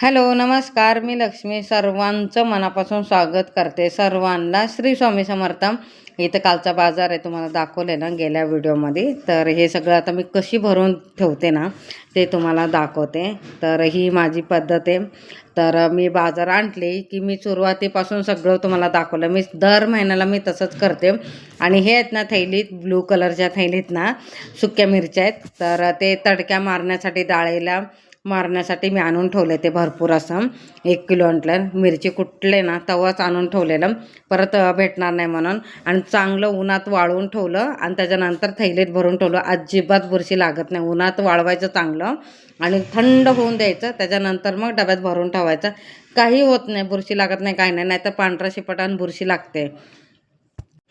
Hello नमस्कार. मी लक्ष्मी सर्वांचं मनापासून स्वागत करते. सर्वांना श्री स्वामी समर्थ. इथं कालचा बाजार आहे तुम्हाला दाखवले ना गेल्या व्हिडिओमध्ये. तर हे सगळं आता मी कशी भरून ठेवते ना ते तुम्हाला दाखवते. तर ही माझी पद्धत आहे. तर मी बाजार आणले की मी सुरुवातीपासून सगळं तुम्हाला दाखवलं. मी दर महिन्याला मी तसंच करते. आणि हे आहेत ना थैलीत ब्लू कलरच्या थैलीत ना सुक्या मिरच्या आहेत. तर ते तडक्या मारण्यासाठी डाळीला मारण्यासाठी मी आणून ठेवले ते भरपूर असं. एक किलो आणलं मिरची कुटले ना तवाच आणून ठेवलेलं. परत भेटणार नाही म्हणून. आणि चांगलं उन्हात वाळवून ठेवलं. आणि त्याच्यानंतर थैलीत भरून ठेवलं. अजिबात बुरशी लागत नाही. उन्हात वाळवायचं चांगलं. आणि थंड होऊन द्यायचं. त्याच्यानंतर मग डब्यात भरून ठेवायचं. काही होत नाही. बुरशी लागत नाही काही नाही. नाहीतर पांढरा शिपट आणि बुरशी लागते.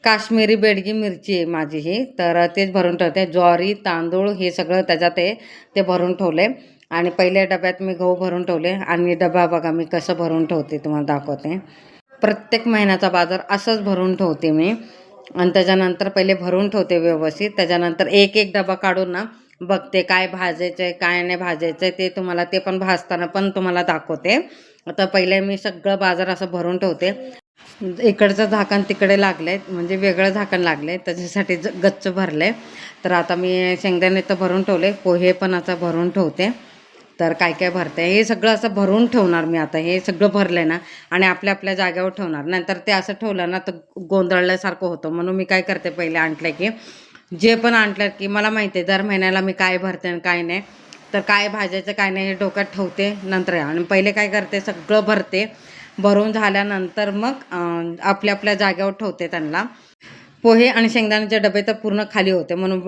काश्मीरी बेडगी मिरची आहे माझी ही. तर तेच भरून ठेवते. ज्वारी तांदूळ हे सगळं त्याच्यात आहे. ते भरून ठेवले आणि पहिल्या डब्यात मी गहू भरून ठेवले. आणि डबा बघा मी कसं भरून ठेवते तुम्हाला दाखवते. प्रत्येक महिन्याचा बाजार असंच भरून ठेवते मी. आणि त्याच्यानंतर पहिले भरून ठेवते व्यवस्थित. त्याच्यानंतर एक एक डबा काढून ना बघते काय भाजायचं आहे काय नाही भाजायचं आहे ते तुम्हाला ते पण भाजताना पण तुम्हाला दाखवते. आता पहिले मी सगळं बाजार असं भरून ठेवते. इकडचं झाकण तिकडे लागले म्हणजे वेगळं झाकण लागले त्याच्यासाठी ज गच्च भरले तर आता मी शेंगदाणे तर भरून ठेवले पोहे पण आता भरून ठेवते. तर काय काय भरते हे सगळं असं भरून ठेवणार मी आता. हे सगळं भरलं ना आणि आपल्या आपल्या जागेवर ठेवणार. नंतर ते असं ठेवलं ना तर गोंधळल्यासारखं होतं. म्हणून मी काय करते पहिले आणलं की जे पण आणलं की मला माहिती आहे दर महिन्याला मी काय भरते आणि काय नाही. तर काय भाजायचं काय नाही हे डोक्यात ठेवते नंतर आणि पहिले काय करते सगळं भरते. भरून झाल्यानंतर मग आपल्या आपल्या जागेवर ठेवते त्यांना. पोहे आणि शेंगदाण्याचे डबे तर पूर्ण खाली होते म्हणून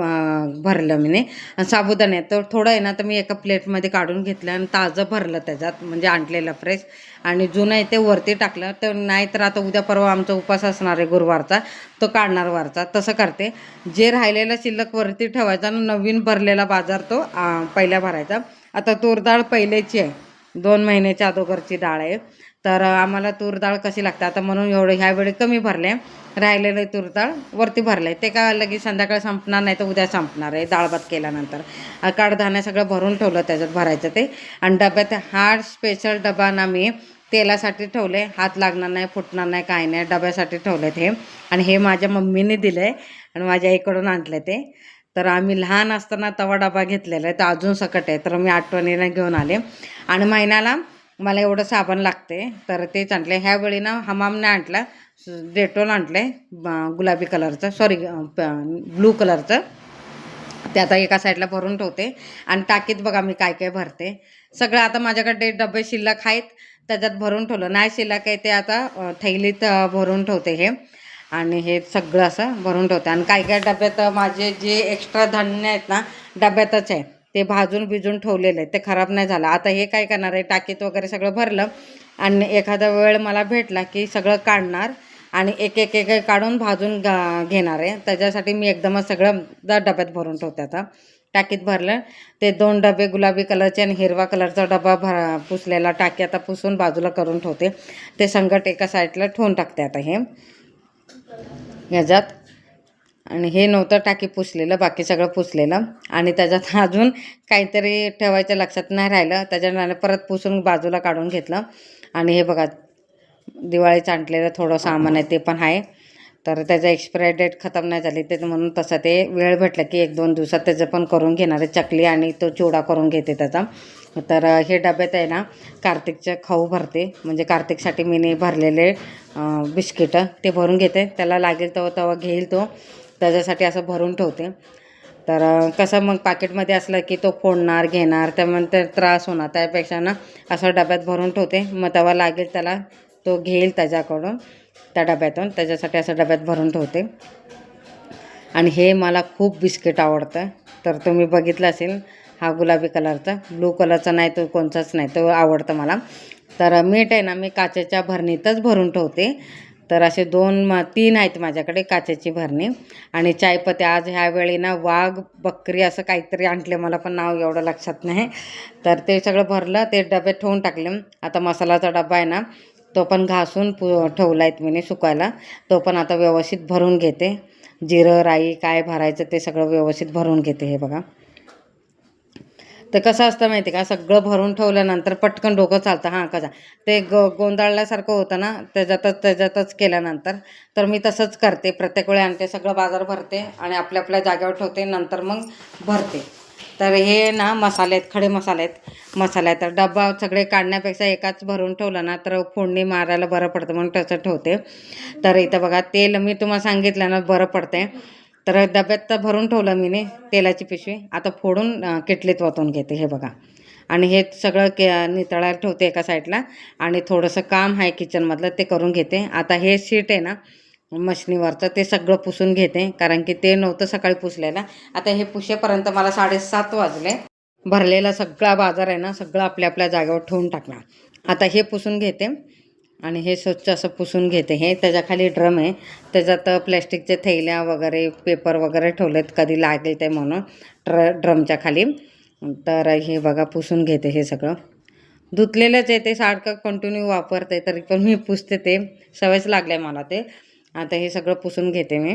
भरलं मी आणि साबुदाणे तर थोडं आहे ना तर मी एका प्लेटमध्ये काढून घेतलं आणि ताजं भरलं त्याच्यात म्हणजे आणलेलं फ्रेश. आणि जुनं आहे ते वरती टाकलं तर नाही तर आता उद्या परवा आमचा उपास असणार आहे गुरुवारचा तो काढणार वरचा तसं करते. जे राहिलेलं शिल्लक वरती ठेवायचा आणि नवीन भरलेला बाजार तो पहिल्या भरायचा. आता तूर डाळ पहिल्याची आहे दोन महिन्याच्या अगोदरची डाळ आहे. तर आम्हाला तूर डाळ कशी लागते? आता म्हणून एवढं ह्यावेळी कमी भरले. राहिलेलं तूर डाळ वरती भरलं आहे ते काय लगेच संध्याकाळी संपणार नाही तर उद्या संपणार आहे. डाळ भात केल्यानंतर कडधान्य सगळं भरून ठेवलं त्याच्यात भरायचं ते. आणि डब्यात हा स्पेशल डबा ना मी तेलासाठी ठेवले हात लागणार नाही फुटणार नाही काय नाही. डब्यासाठी ठेवलेत हे आणि हे माझ्या मम्मीने दिलं आहे आणि माझ्या आईकडून आणलं ते. तर आम्ही लहान असताना तवा डबा घेतलेला आहे. तर अजून सकट आहे. तर मी आठवणीने घेऊन आले. आणि महिन्याला मला एवढं साबण लागते. तर तेच आणले. ह्यावेळी ना हमामने आणला. डेटॉल आणलं आहे गुलाबी कलरचं. सॉरी ब्लू कलरचं. ते आता एका साईडला भरून ठेवते. आणि टाकीत बघा मी काय काय भरते. सगळं आता माझ्याकडे डबे शिल्लक आहेत. त्याच्यात भरून ठेवलं. नाही शिल्लक आहे ते आता थैलीत भरून ठेवते हे. आणि हे सगळं असं भरून ठेवते. आणि काय काय डब्यात माझे जे एक्स्ट्रा धान्य आहेत ना डब्यातच आहे. ते भाजून भिजून ठेवलेलं आहे ते खराब नाही झालं. आता हे काय करणार आहे? टाकीत वगैरे सगळं भरलं आणि एखादा वेळ मला भेटला की सगळं काढणार आणि एक एक एक काढून भाजून गा घेणार आहे. त्याच्यासाठी मी एकदमच सगळं दर डब्यात भरून ठेवते आता. टाकीत भरलं. ते दोन डबे गुलाबी कलरचे आणि हिरवा कलरचा डबा भर पुसलेला टाकी आता पुसून बाजूला करून ठेवते. ते संगट एका साईडला ठेवून टाकते आता हे. याच्यात आणि हे नव्हतं टाकी पुसलेलं बाकी सगळं पुसलेलं. आणि त्याच्यात अजून काहीतरी ठेवायचं लक्षात नाही राहिलं. त्याच्यानं परत पुसून बाजूला काढून घेतलं. आणि हे बघा दिवाळीचं आणलेलं थोडं सामान आहे ते पण आहे. तर त्याचं एक्सपायरी डेट खतम नाही झाली. ते म्हणून तसं ते वेळ भेटला की एक दोन दिवसात त्याचं पण करून घेणार आहे. चकली आणि तो चिवडा करून घेते त्याचा. तर हे डब्यात आहे ना कार्तिकचे खाऊ भरते. म्हणजे कार्तिकसाठी मी भरलेले बिस्किटं ते भरून घेते. त्याला लागेल तेव्हा तेव्हा घेईल तो. त्याच्यासाठी असं भरून ठेवते. तर कसं मग पाकिटमध्ये असलं की तो फोडणार घेणार त्यानंतर त्रास होणार. त्यापेक्षा ना असं डब्यात भरून ठेवते. मग तेव्हा लागेल त्याला तो घेईल त्याच्याकडून त्या डब्यातून. त्याच्यासाठी असं डब्यात भरून ठेवते. आणि हे मला खूप बिस्किट आवडतं. तर तुम्ही बघितलं असेल हा गुलाबी कलरचा. ब्लू कलरचा नाही तो कोणचाच नाही तो आवडतं मला. तर मीठ आहे ना मी काचेच्या भरणीतच भरून ठेवते. तर असे दोन म तीन आहेत माझ्याकडे काचेची भरणी. आणि चायपत्ती आज ह्यावेळी ना वाघ बकरी असं काहीतरी आणले मला पण नाव एवढं लक्षात नाही. तर ते सगळं भरलं ते डबे ठेवून टाकले. आता मसालाचा डबा आहे ना तो पण घासून पु ठेवला आहेत मी सुकायला. तो पण आता व्यवस्थित भरून घेते. जिरं राई काय भरायचं ते सगळं व्यवस्थित भरून घेते हे बघा. ते कसं असतं माहिती का? सगळं भरून ठेवल्यानंतर पटकन डोकं चालतं. हां कसा. ते ग गोंधळल्यासारखं होतं ना त्याच्यातच त्याच्यातच केल्यानंतर. तर मी तसंच करते. प्रत्येक वेळी आणते सगळं बाजार भरते आणि आपल्या आपल्या जागेवर ठेवते. नंतर मग भरते. तर हे ना मसाले आहेत खडे मसाले आहेत. मसाले आहेत. तर डबा सगळे काढण्यापेक्षा एकाच भरून ठेवलं ना तर फोडणी मारायला बरं पडतं. म्हणून तसं ठेवते. तर इथं बघा तेल मी तुम्हाला सांगितलं ना बरं पडते तर डब्यात तर भरून ठेवलं मी ने तेलाची पिशवी. आता फोडून किटलीत वातून घेते हे बघा. आणि हे सगळं के नितळायला ठेवते एका साईडला. आणि थोडंसं काम आहे किचनमधलं ते करून घेते. आता हे शीट आहे ना मशनीवरचं ते सगळं पुसून घेते. कारण की ते नव्हतं सकाळी पुसलेलं. आता हे पुसेपर्यंत मला साडेसात वाजले. भरलेला सगळा बाजार आहे ना सगळं आपल्या आपल्या जागेवर ठेवून टाकला आता हे पुसून घेते. आणि हे स्वच्छ असं पुसून घेते. हे त्याच्याखाली ड्रम आहे. त्याच्यात प्लॅस्टिकचे थैल्या वगैरे पेपर वगैरे ठेवलेत. कधी लागेल ते म्हणून ड्र ड्रमच्या खाली. तर हे बघा पुसून घेते हे सगळं. धुतलेलंच आहे ते सारखं कंटिन्यू वापरते तरी पण मी पुसते ते. सवयच लागले मला ते. आता हे सगळं पुसून घेते मी.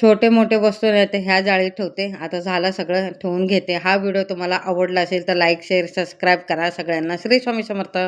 छोटे मोठे वस्तू नाही तर ह्या जाळीत ठेवते. आता झालं सगळं ठेवून घेते. हा व्हिडिओ तुम्हाला आवडला असेल तर लाईक शेअर सबस्क्राईब करा सगळ्यांना. श्री स्वामी समर्थ.